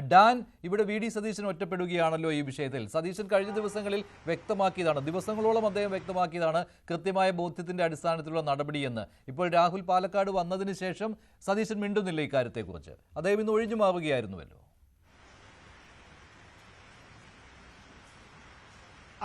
Dan ഇവിടെ V D Satheesan ഒറ്റപ്പെടുകയാണല്ലോ ഈ വിഷയത്തിൽ. സതീശൻ കഴിഞ്ഞ ദിവസങ്ങളിൽ വ്യക്തമാക്കിയതാണ് ദിവസങ്ങളോളം അദ്ദേഹം വ്യക്തമാക്കിയതാണ് കൃത്യമായ ബോധ്യത്തിന്റെ അടിസ്ഥാനത്തിലുള്ള നടപടിയെന്ന്. ഇപ്പോൾ രാഹുൽ പാലക്കാട് വന്നതിന് ശേഷം സതീശൻ മിണ്ടുന്നില്ല ഇക്കാര്യത്തെക്കുറിച്ച്. അദ്ദേഹം ഇന്ന് ഒഴിഞ്ഞു മാറുകയായിരുന്നുവല്ലോ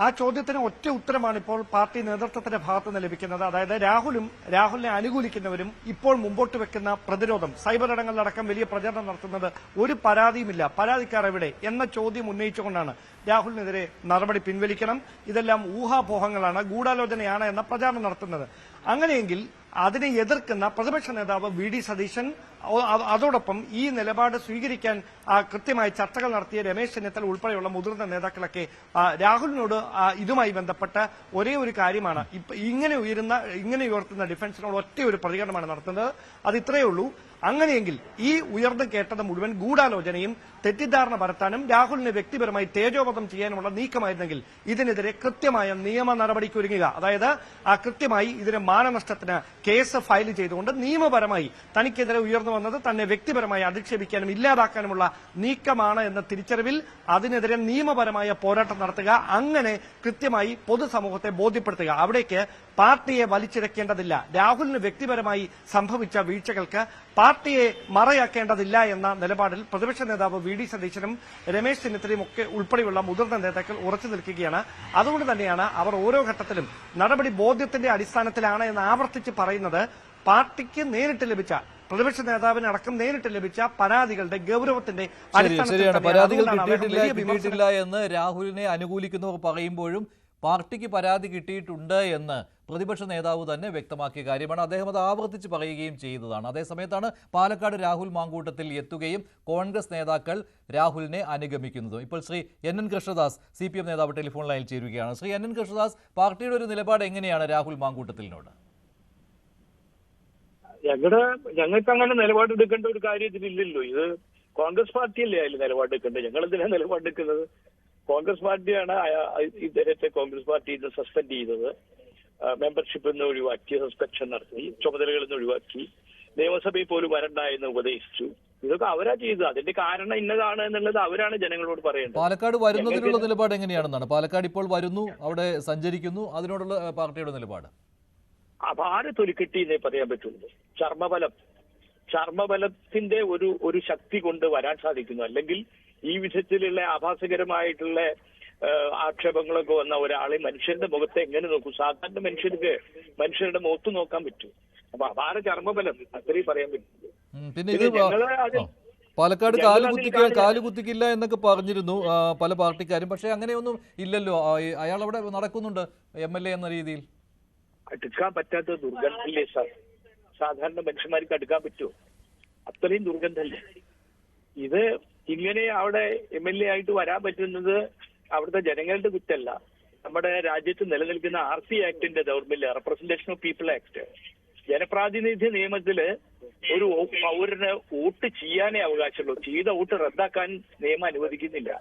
ആ ചോദ്യത്തിന് ഒറ്റ ഉത്തരമാണ് ഇപ്പോൾ പാർട്ടി നേതൃത്വത്തിന്റെ ഭാഗത്ത് നിന്ന് ലഭിക്കുന്നത്. അതായത് രാഹുലും രാഹുലിനെ അനുകൂലിക്കുന്നവരും ഇപ്പോൾ മുമ്പോട്ട് വെക്കുന്ന പ്രതിരോധം സൈബർ ഇടങ്ങളിലടക്കം വലിയ പ്രചരണം നടത്തുന്നത് ഒരു പരാതിയുമില്ല. പരാതിക്കാർ എവിടെ എന്ന ചോദ്യം ഉന്നയിച്ചുകൊണ്ടാണ് രാഹുലിനെതിരെ നടപടി പിൻവലിക്കണം. ഇതെല്ലാം ഊഹാപോഹങ്ങളാണ് ഗൂഢാലോചനയാണ് എന്ന പ്രചാരണം നടത്തുന്നത്. അങ്ങനെയെങ്കിൽ അതിനെ എതിർക്കുന്ന പ്രതിപക്ഷ നേതാവ് വി ഡി സതീശൻ അതോടൊപ്പം ഈ നിലപാട് സ്വീകരിക്കാൻ കൃത്യമായി ചർച്ചകൾ നടത്തിയ രമേശ് ചെന്നിത്തല ഉൾപ്പെടെയുള്ള മുതിർന്ന നേതാക്കളൊക്കെ രാഹുലിനോട് ഇതുമായി ബന്ധപ്പെട്ട ഒരേ ഒരു കാര്യമാണ്. ഇങ്ങനെ ഉയരുന്ന ഇങ്ങനെ ഉയർത്തുന്ന ഡിഫൻസിനോട് ഒറ്റ ഒരു പ്രതികരണമാണ് നടത്തുന്നത്. അത് ഇത്രയേ ഉള്ളൂ. അങ്ങനെയെങ്കിൽ ഈ ഉയർന്നു കേട്ടത് മുഴുവൻ ഗൂഢാലോചനയും തെറ്റിദ്ധാരണ പരത്താനും രാഹുലിന് വ്യക്തിപരമായി തേജോവധം ചെയ്യാനുമുള്ള നീക്കമായിരുന്നെങ്കിൽ ഇതിനെതിരെ കൃത്യമായ നിയമ നടപടിക്ക് ഒരുങ്ങുക അതായത് ആ കൃത്യമായി ഇതിന് മാനനഷ്ടത്തിന് കേസ് ഫയൽ ചെയ്തുകൊണ്ട് നിയമപരമായി തനിക്കെതിരെ ഉയർന്നു വന്നത് തന്നെ വ്യക്തിപരമായി അധിക്ഷേപിക്കാനും ഇല്ലാതാക്കാനുമുള്ള നീക്കമാണ് എന്ന തിരിച്ചറിവിൽ അതിനെതിരെ നിയമപരമായ പോരാട്ടം നടത്തുക. അങ്ങനെ കൃത്യമായി പൊതുസമൂഹത്തെ ബോധ്യപ്പെടുത്തുക. അവിടേക്ക് പാർട്ടിയെ വലിച്ചിഴക്കേണ്ടതില്ല. രാഹുലിന് വ്യക്തിപരമായി സംഭവിച്ച വീഴ്ചകൾക്ക് പാർട്ടിയെ മറയാക്കേണ്ടതില്ല എന്ന നിലപാടിൽ പ്രതിപക്ഷ നേതാവ് വി ഡി സതീശനും രമേശ് ചെന്നിത്തലയും ഒക്കെ ഉൾപ്പെടെയുള്ള മുതിർന്ന നേതാക്കൾ ഉറച്ചു നിൽക്കുകയാണ്. അതുകൊണ്ട് തന്നെയാണ് അവർ ഓരോ ഘട്ടത്തിലും നടപടി ബോധ്യത്തിന്റെ അടിസ്ഥാനത്തിലാണ് എന്ന് ആവർത്തിച്ച് പറയുന്നത്. പാർട്ടിക്ക് നേരിട്ട് ലഭിച്ച പ്രതിപക്ഷ നേതാവിന് അടക്കം നേരിട്ട് ലഭിച്ച പരാതികളുടെ ഗൗരവത്തിന്റെ പരാതികൾ കിട്ടിയിട്ടില്ല എന്ന് രാഹുലിനെ അനുകൂലിക്കുന്നവർ പറയുമ്പോഴും പാർട്ടിക്ക് പരാതി കിട്ടിയിട്ടുണ്ട് എന്ന് പ്രതിപക്ഷ നേതാവ് തന്നെ വ്യക്തമാക്കിയ കാര്യമാണ്. അദ്ദേഹം അത് ആവർത്തിച്ച് പറയുകയും ചെയ്തതാണ്. അതേസമയത്താണ് പാലക്കാട് രാഹുൽ മാങ്കൂട്ടത്തിൽ എത്തുകയും കോൺഗ്രസ് നേതാക്കൾ രാഹുലിനെ അനുഗമിക്കുന്നതും. ഇപ്പോൾ Shri N N Krishnadas C P M നേതാവ് ടെലിഫോൺ ലൈനിൽ ചേരുകയാണ്. ശ്രീ എൻ എൻ കൃഷ്ണദാസ് പാർട്ടിയുടെ ഒരു നിലപാട് എങ്ങനെയാണ് രാഹുൽ മാങ്കൂട്ടത്തിനോട് ഞങ്ങളുടെ ഞങ്ങൾക്ക് അങ്ങനെ നിലപാടെടുക്കേണ്ട ഒരു കാര്യം ഇതിലില്ലല്ലോ. ഇത് കോൺഗ്രസ് പാർട്ടിയല്ലേ അതിൽ നിലപാടെടുക്കേണ്ടത് ഞങ്ങൾ എന്തിനാണ് നിലപാടെടുക്കുന്നത് കോൺഗ്രസ് പാർട്ടിയാണ് ഇദ്ദേഹത്തെ കോൺഗ്രസ് പാർട്ടി ഇത് സസ്പെൻഡ് ചെയ്തത്. മെമ്പർഷിപ്പിൽ നിന്ന് ഒഴിവാക്കി സസ്പെൻഷൻ നടത്തി ചുമതലകളിൽ നിന്ന് ഒഴിവാക്കി നിയമസഭയിൽ പോലും വരണ്ട എന്ന് ഉപദേശിച്ചു. ഇതൊക്കെ അവരാ ചെയ്തത്. അതിന്റെ കാരണം ഇന്നതാണ് എന്നുള്ളത് അവരാണ് ജനങ്ങളോട് പറയുന്നത് പാലക്കാട് വരുന്നതിനുള്ള നിലപാട് എങ്ങനെയാണെന്നാണ്? പാലക്കാട് ഇപ്പോൾ വരുന്നു അവിടെ സഞ്ചരിക്കുന്നു അതിനോടുള്ള പാർട്ടിയുടെ നിലപാട്. അപ്പൊ ആര് തൊലിക്കെട്ടി എന്നേ പറയാൻ പറ്റുള്ളൂ. ചർമ്മബലം. ചർമ്മബലത്തിന്റെ ഒരു ഒരു ശക്തി കൊണ്ട് വരാൻ സാധിക്കുന്നു. അല്ലെങ്കിൽ ഈ വിധത്തിലുള്ള ആഭാസകരമായിട്ടുള്ള ആക്ഷേപങ്ങളൊക്കെ വന്ന ഒരാളെ മനുഷ്യന്റെ മുഖത്തെ എങ്ങനെ നോക്കും? സാധാരണ മനുഷ്യർക്ക് മനുഷ്യരുടെ മുഖത്ത് നോക്കാൻ പറ്റും. അപ്പൊ അപാര ചർമ്മബലം അത്രയും പറയാൻ പറ്റും. പിന്നെ ഇത് ഞങ്ങൾ പാലക്കാട് കാൽ കുത്തിക്ക കാൽ കുത്തിക്കില്ല എന്നൊക്കെ പറഞ്ഞിരുന്നു പല പാർട്ടിക്കാരും. പക്ഷെ അങ്ങനെയൊന്നും ഇല്ലല്ലോ. അയാൾ അവിടെ നടക്കുന്നുണ്ട് എം എൽ എ എന്ന രീതിയിൽ. അടുക്കാൻ പറ്റാത്ത ദുർഗന്ധല്ലേ സാർ സാധാരണ മനുഷ്യന്മാർക്ക് അടുക്കാൻ പറ്റുമോ അത്രയും ദുർഗന്ധല്ലേ? ഇത് ഇങ്ങനെ അവിടെ എം എൽ എ ആയിട്ട് വരാൻ പറ്റുന്നത് അവിടുത്തെ ജനങ്ങളുടെ കുറ്റല്ല. നമ്മുടെ രാജ്യത്ത് നിലനിൽക്കുന്ന ആർ സി ആക്ടിന്റെ ദൗർബല്യ റെപ്രസെന്റേഷൻ ഓഫ് പീപ്പിൾ ആക്ട് ജനപ്രാതിനിധ്യ നിയമത്തിൽ ഒരു പൗരന് വോട്ട് ചെയ്യാനേ അവകാശമുള്ളൂ. ചെയ്ത വോട്ട് റദ്ദാക്കാൻ നിയമം അനുവദിക്കുന്നില്ല.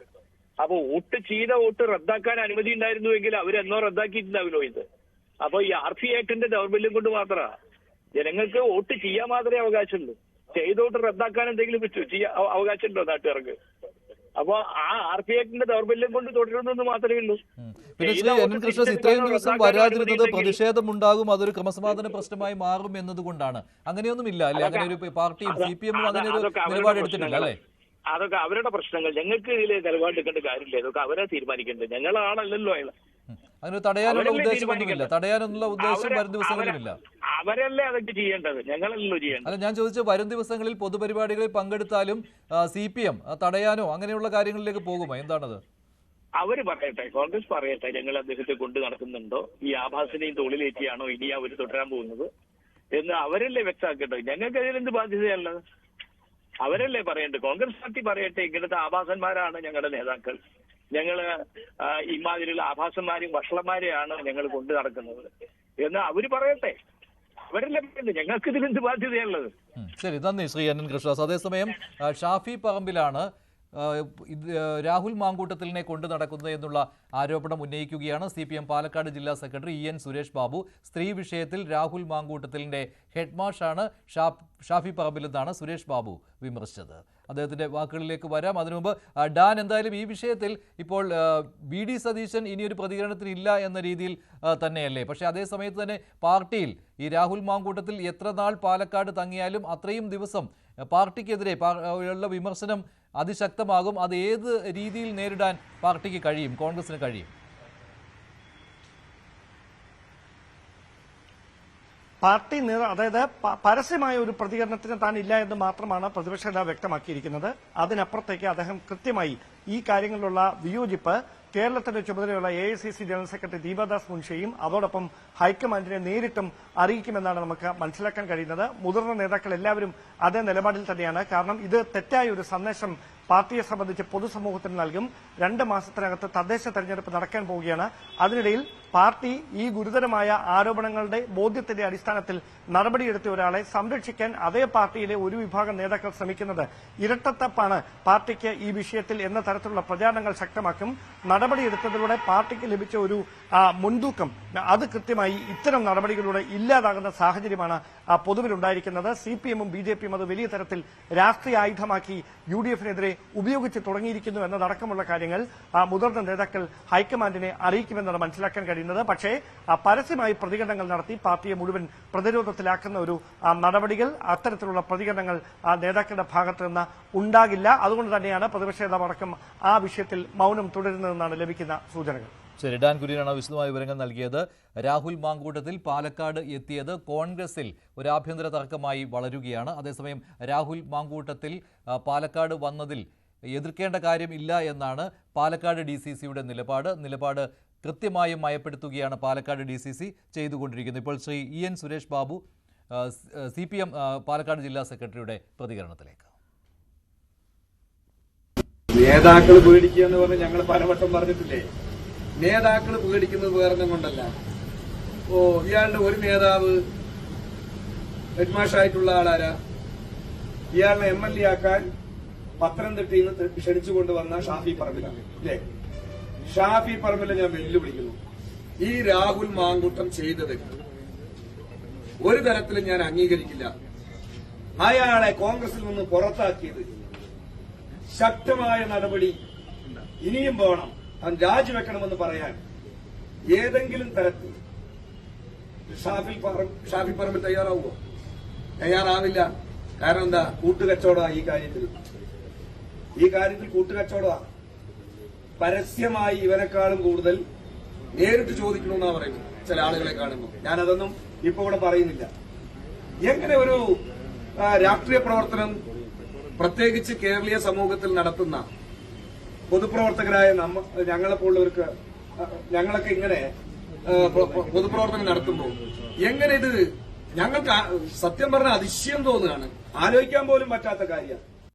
അപ്പൊ വോട്ട് ചെയ്ത വോട്ട് റദ്ദാക്കാൻ അനുമതി ഉണ്ടായിരുന്നുവെങ്കിൽ അവരെന്നോ റദ്ദാക്കിയിട്ടുണ്ടാവില്ലോ ഇത്. അപ്പൊ ഈ ആർ സി ആക്ടിന്റെ ദൗർബല്യം കൊണ്ട് മാത്രമാണ് ജനങ്ങൾക്ക് വോട്ട് ചെയ്യാൻ മാത്രമേ അവകാശമുള്ളൂ. ചെയ്ത വോട്ട് റദ്ദാക്കാൻ എന്തെങ്കിലും പറ്റൂ ചെയ്യാൻ അവ- അവകാശമുണ്ടോ നാട്ടുകാർക്ക്? അപ്പൊ ആ ആർ പി ആക്ടിന്റെ ദൗർബല്യം കൊണ്ട് തുടരുന്നെന്ന് മാത്രമേ ഉള്ളൂ. പിന്നെ വോട്ട് ഇത്രയും ദിവസം വരാതിരുന്നത് പ്രതിഷേധമുണ്ടാകും അതൊരു ക്രമസമാധാന പ്രശ്നമായി മാറും എന്നതുകൊണ്ടാണ്. അങ്ങനെയൊന്നും ഇല്ല അല്ലെ അങ്ങനെ ഒരു പാർട്ടിയും സി പി എമ്മും അങ്ങനെ ഒരു അതൊക്കെ അവരുടെ നിലപാട് എടുത്തിട്ടില്ല പ്രശ്നങ്ങൾ. അല്ലെ? അതൊക്കെ അവരുടെ പ്രശ്നങ്ങൾ. ഞങ്ങൾക്ക് ഇതിൽ നിലപാടെടുക്കേണ്ട കാര്യമില്ല. ഇതൊക്കെ അവരെ തീരുമാനിക്കേണ്ടത്. ഞങ്ങളാണല്ലോ അതിന് തടയാനുള്ള ഉദ്ദേശം തീരുമാനിക്കേണ്ടത്. തടയാനുള്ള ഉദ്ദേശം വരും ദിവസങ്ങളിലില്ല. അവരല്ലേ അതൊക്കെ ചെയ്യേണ്ടത്? ഞങ്ങളല്ലോ ചെയ്യേണ്ടത്. അല്ല ഞാൻ ചോദിച്ച വരും ദിവസങ്ങളിൽ പൊതുപരിപാടികളിൽ പങ്കെടുത്താലും സി പി എം തടയാനോ അങ്ങനെയുള്ള കാര്യങ്ങളിലേക്ക് പോകുമോ? എന്താണത്? അവർ പറയട്ടെ കോൺഗ്രസ് പറയട്ടെ ഞങ്ങൾ അദ്ദേഹത്തെ കൊണ്ടു നടക്കുന്നുണ്ടോ ഈ ആഭാസിനെയും തോളിലേറ്റിയാണോ ഇനി അവർ തുടരാൻ പോകുന്നത്? എന്ന് അവരല്ലേ വ്യക്തമാക്കേണ്ടത്? ഞങ്ങൾക്ക് അതിലെന്ത് ബാധ്യതയല്ല? അവരല്ലേ പറയേണ്ടത്? കോൺഗ്രസ് പാർട്ടി പറയട്ടെ ഇങ്ങനത്തെ ആഭാസന്മാരാണ് ഞങ്ങളുടെ നേതാക്കൾ. ഞങ്ങൾ ഇമാതിരിയുള്ള ആഭാസന്മാരെയും വഷളന്മാരെയാണ് ഞങ്ങൾ കൊണ്ടു നടക്കുന്നത്. എന്ന് അവർ പറയട്ടെ. ശരി നന്ദി ശ്രീ എൻ എൻ കൃഷ്ണദാസ്. അതേസമയം ഷാഫി പറമ്പിലാണ് രാഹുൽ മാങ്കൂട്ടത്തിലിനെ കൊണ്ടു നടക്കുന്നത് എന്നുള്ള ആരോപണം ഉന്നയിക്കുകയാണ് സി പി എം പാലക്കാട് ജില്ലാ secretary E N Suresh Babu. സ്ത്രീ വിഷയത്തിൽ രാഹുൽ മാങ്കൂട്ടത്തിലിന്റെ ഹെഡ്മാഷാണ് ഷാഫി പറമ്പിലെന്നാണ് സുരേഷ് ബാബു വിമർശിച്ചത്. അദ്ദേഹത്തിന്റെ വാക്കുകളിലേക്ക് വരാം. അതിനുമുമ്പ് ഡാൻ എന്തായാലും ഈ വിഷയത്തിൽ ഇപ്പോൾ ബി ഡി സതീശൻ ഇനിയൊരു പ്രതികരണത്തിന് ഇല്ല എന്ന രീതിയിൽ തന്നെയല്ലേ. പക്ഷേ അതേ സമയത്ത് തന്നെ പാർട്ടിയിൽ ഈ രാഹുൽ മാങ്കൂട്ടത്തിൽ എത്ര നാൾ പാലക്കാട് തങ്ങിയാലും അത്രയും ദിവസം പാർട്ടിക്കെതിരെ ഉള്ള വിമർശനം അതിശക്തമാകും. അത് ഏത് രീതിയിൽ നേരിടാൻ പാർട്ടിക്ക് കഴിയും? കോൺഗ്രസിന് കഴിയും? പാർട്ടി നേതൃ അതായത് പരസ്യമായ ഒരു പ്രതികരണത്തിന് താൻ ഇല്ല എന്ന് മാത്രമാണ് പ്രതിപക്ഷ നേതാവ് വ്യക്തമാക്കിയിരിക്കുന്നത്. അതിനപ്പുറത്തേക്ക് അദ്ദേഹം കൃത്യമായി ഈ കാര്യങ്ങളിലുള്ള വിയോജിപ്പ് കേരളത്തിന്റെ ചുമതലയുള്ള എ ജനറൽ സെക്രട്ടറി ദീപദാസ് മുൻഷിയും അതോടൊപ്പം ഹൈക്കമാൻഡിനെ നേരിട്ടും അറിയിക്കുമെന്നാണ് നമുക്ക് മനസ്സിലാക്കാൻ കഴിയുന്നത്. മുതിർന്ന നേതാക്കൾ എല്ലാവരും അതേ നിലപാടിൽ തന്നെയാണ്. കാരണം ഇത് തെറ്റായ ഒരു സന്ദേശം പാർട്ടിയെ സംബന്ധിച്ച് പൊതുസമൂഹത്തിന് നൽകും. രണ്ട് മാസത്തിനകത്ത് തദ്ദേശ തെരഞ്ഞെടുപ്പ് നടക്കാൻ പോവുകയാണ്. അതിനിടയിൽ പാർട്ടി ഈ ഗുരുതരമായ ആരോപണങ്ങളുടെ ബോധ്യത്തിന്റെ അടിസ്ഥാനത്തിൽ നടപടിയെടുത്ത ഒരാളെ സംരക്ഷിക്കാൻ അതേ പാർട്ടിയിലെ ഒരു വിഭാഗം നേതാക്കൾ ശ്രമിക്കുന്നത് ഇരട്ടത്തപ്പാണ്. പാർട്ടിക്ക് ഈ വിഷയത്തിൽ എന്ന തരത്തിലുള്ള പ്രചാരണങ്ങൾ ശക്തമാക്കും. നടപടിയെടുത്തതിലൂടെ പാർട്ടിക്ക് ലഭിച്ച ഒരു മുൻതൂക്കം. അത് കൃത്യമായി ഇത്തരം നടപടികളിലൂടെ ഇല്ലാതാകുന്ന സാഹചര്യമാണ് പൊതുവിലുണ്ടായിരിക്കുന്നത് സി പി എമ്മും ബി ജെ പിയും അത് വലിയ തരത്തിൽ രാഷ്ട്രീയ ആയുധമാക്കി യു ഡി എഫിനെതിരെ ഉപയോഗിച്ച് തുടങ്ങിയിരിക്കുന്നു എന്നതടക്കമുള്ള കാര്യങ്ങൾ മുതിർന്ന നേതാക്കൾ ഹൈക്കമാൻഡിനെ അറിയിക്കുമെന്നാണ് മനസ്സിലാക്കാൻ കഴിയുന്നത്. പക്ഷേ പരസ്യമായി പ്രതികരണങ്ങൾ നടത്തി പാർട്ടിയെ മുഴുവൻ പ്രതിരോധത്തിലാക്കുന്ന ഒരു നടപടികൾ അത്തരത്തിലുള്ള പ്രതികരണങ്ങൾ നേതാക്കളുടെ ഭാഗത്ത് നിന്ന് ഉണ്ടാകില്ല. അതുകൊണ്ട് തന്നെയാണ് പ്രതിപക്ഷ നേതാവ് അടക്കം ആ വിഷയത്തിൽ മൌനം തുടരുന്നതെന്നാണ് ലഭിക്കുന്ന സൂചനകൾ. ശരി കുര്യനാണ് വിശദമായ വിവരങ്ങൾ നൽകിയത്. രാഹുൽ മാങ്കൂട്ടത്തിൽ പാലക്കാട് എത്തിയത് കോൺഗ്രസിൽ ഒരു ആഭ്യന്തര തർക്കമായി വളരുകയാണ്. അതേസമയം രാഹുൽ മാങ്കൂട്ടത്തിൽ പാലക്കാട് വന്നതിൽ എതിർക്കേണ്ട കാര്യം ഇല്ല എന്നാണ് പാലക്കാട് ഡി സി സിയുടെ നിലപാട്. നിലപാട് കൃത്യമായും മയപ്പെടുത്തുകയാണ് പാലക്കാട് ഡി സി സി ചെയ്തുകൊണ്ടിരിക്കുന്നത്. ഇപ്പോൾ Shri E N Suresh Babu C P M Palakkad ജില്ലാ സെക്രട്ടറിയുടെ പ്രതികരണത്തിലേക്ക്. നേതാക്കൾ പേടിക്കുക എന്ന് പറഞ്ഞ് ഞങ്ങൾ പലവട്ടം പറഞ്ഞിട്ടില്ലേ? നേതാക്കൾ പേടിക്കുന്നത് വേറൊന്നും കൊണ്ടല്ല. ഓ ഇയാളുടെ ഒരു നേതാവ് ഹെഡ്മാഷായിട്ടുള്ള ആളാരാ? ഇയാളെ എം എൽ എ ആക്കാൻ പത്തനംതിട്ടയിൽ നിന്ന് ക്ഷണിച്ചു കൊണ്ടുവന്ന ഷാഫി പറമ്പിലാണ് അല്ലേ ഷാഫി പറമ്പിലെ ഞാൻ വെല്ലുവിളിക്കുന്നു. ഈ രാഹുൽ മാങ്കുട്ടം ചെയ്തത് ഒരു തരത്തിലും ഞാൻ അംഗീകരിക്കില്ല. അയാളെ കോൺഗ്രസിൽ നിന്ന് പുറത്താക്കിയത് ശക്തമായ നടപടി ഇനിയും വേണം. അവൻ രാജിവെക്കണമെന്ന് പറയാൻ ഏതെങ്കിലും തരത്തിൽ ഷാഫിൽ ഷാഫി പറമ്പിൽ തയ്യാറാവുമോ? തയ്യാറാവില്ല. കാരണം എന്താ? കൂട്ടുകച്ചവടമാണ് ഈ കാര്യത്തിൽ. ഈ കാര്യത്തിൽ കൂട്ടുകച്ചവടമാണ് പരസ്യമായി ഇവരെക്കാളും കൂടുതൽ നേരിട്ട് ചോദിക്കണമെന്നാണ് പറയുന്നത്. ചില ആളുകളെ കാണുമ്പോൾ. ഞാനതൊന്നും ഇപ്പൊ ഇവിടെ പറയുന്നില്ല. എങ്ങനെ ഒരു രാഷ്ട്രീയ പ്രവർത്തനം പ്രത്യേകിച്ച് കേരളീയ സമൂഹത്തിൽ നടത്തുന്ന പൊതുപ്രവർത്തകരായ നമ്മ ഞങ്ങളെപ്പോലുള്ളവർക്ക് പോലുള്ളവർക്ക് ഞങ്ങളൊക്കെ ഇങ്ങനെ പൊതുപ്രവർത്തനം നടത്തുമ്പോൾ എങ്ങനെ ഇത് ഞങ്ങൾക്ക് സത്യം പറഞ്ഞ അതിശയം തോന്നുകയാണ്. ആലോചിക്കാൻ പോലും പറ്റാത്ത കാര്യം